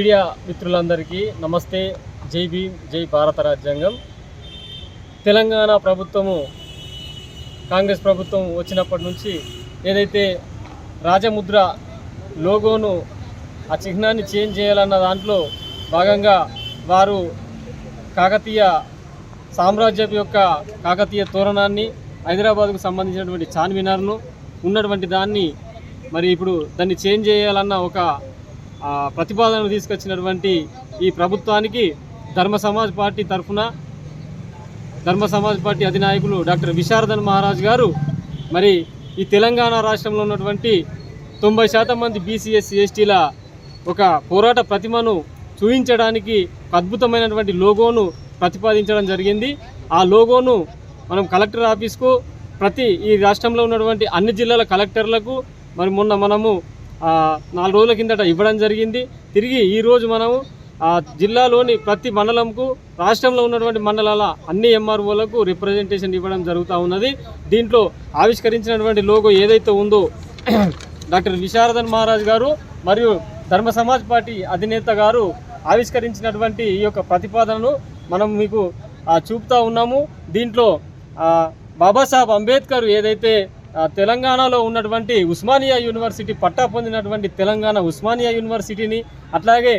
Media మిత్రులందరికీ నమస్తే. జై భీమ్ జై భారత రాజ్యాంగం. తెలంగాణ ప్రభుత్వము కాంగ్రెస్ ప్రభుత్వం వచ్చినప్పటి నుంచి ఏదైతే రాజముద్ర లోగోను ఆ చిహ్నాన్ని చేంజ్ చేయాలన్న దాంట్లో భాగంగా వారు కాకతీయ సామ్రాజ్యం యొక్క కాకతీయ తోరణాన్ని హైదరాబాద్కు సంబంధించినటువంటి చార్మినార్ను ఉన్నటువంటి దాన్ని మరి ఇప్పుడు దాన్ని చేంజ్ చేయాలన్న ఒక ప్రతిపాదనలు తీసుకొచ్చినటువంటి ఈ ప్రభుత్వానికి ధర్మ సమాజ్ పార్టీ తరఫున ధర్మ సమాజ్ పార్టీ అధినాయకులు డాక్టర్ విశారదన్ మహారాజ్ గారు మరి ఈ తెలంగాణ రాష్ట్రంలో ఉన్నటువంటి తొంభై శాతం మంది బీసీఎస్సీ ఎస్టీల ఒక పోరాట ప్రతిమను చూపించడానికి అద్భుతమైనటువంటి లోగోను ప్రతిపాదించడం జరిగింది. ఆ లోగోను మనం కలెక్టర్ ఆఫీస్కు ప్రతి ఈ రాష్ట్రంలో ఉన్నటువంటి అన్ని జిల్లాల కలెక్టర్లకు మరి మొన్న మనము నాలుగు రోజుల కిందట ఇవ్వడం జరిగింది. తిరిగి ఈరోజు మనము జిల్లాలోని ప్రతి మండలంకు రాష్ట్రంలో ఉన్నటువంటి మండలాల అన్ని ఎంఆర్ఓలకు రిప్రజెంటేషన్ ఇవ్వడం జరుగుతూ ఉన్నది. దీంట్లో ఆవిష్కరించినటువంటి లోగో ఏదైతే ఉందో డాక్టర్ విశారదన్ మహారాజ్ గారు మరియు ధర్మ సమాజ్ పార్టీ అధినేత గారు ఆవిష్కరించినటువంటి ఈ యొక్క ప్రతిపాదనను మనం మీకు చూపుతా ఉన్నాము. దీంట్లో బాబాసాహెబ్ అంబేద్కర్ ఏదైతే తెలంగాణలో ఉన్నటువంటి ఉస్మానియా యూనివర్సిటీ పట్టా పొందినటువంటి తెలంగాణ ఉస్మానియా యూనివర్సిటీని అట్లాగే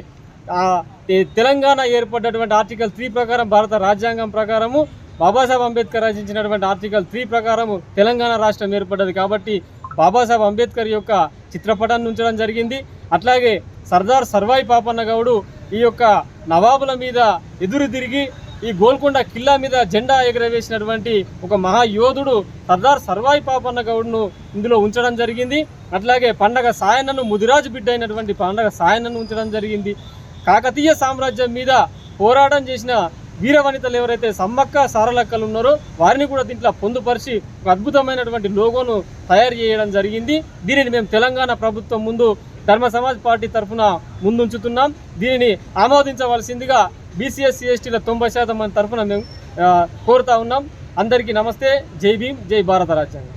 తెలంగాణ ఏర్పడ్డటువంటి ఆర్టికల్ త్రీ ప్రకారం భారత రాజ్యాంగం ప్రకారము బాబాసాహెబ్ అంబేద్కర్ రచించినటువంటి ఆర్టికల్ త్రీ ప్రకారము తెలంగాణ రాష్ట్రం ఏర్పడ్డది కాబట్టి బాబాసాహెబ్ అంబేద్కర్ యొక్క చిత్రపటాన్ని ఉంచడం జరిగింది. అట్లాగే సర్దార్ సర్వాయి పాపన్న గౌడు ఈ యొక్క నవాబుల మీద ఎదురు తిరిగి ఈ గోల్కొండ కిల్లా మీద జెండా ఎగరవేసినటువంటి ఒక మహాయోధుడు సర్దార్ సర్వాయి పాపన్న గౌడ్ను ఇందులో ఉంచడం జరిగింది. అట్లాగే పండగ సాయన్నను ముదిరాజు బిడ్డ అయినటువంటి పండగ సాయన్నను ఉంచడం జరిగింది. కాకతీయ సామ్రాజ్యం మీద పోరాటం చేసిన వీర వనితలు ఎవరైతే సమ్మక్క సారలక్కలు ఉన్నారో వారిని కూడా దీంట్లో పొందుపరిచి ఒక అద్భుతమైనటువంటి లోగోను తయారు చేయడం జరిగింది. దీనిని మేము తెలంగాణ ప్రభుత్వం ముందు ధర్మ సమాజ్ పార్టీ తరఫున ముందుంచుతున్నాం. దీనిని ఆమోదించవలసిందిగా బీసీఎస్ ఎస్టీల తొంభై శాతం మంది తరఫున మేము కోరుతా ఉన్నాం. అందరికీ నమస్తే. జై భీమ్ జై భారత రాజ్యాంగం.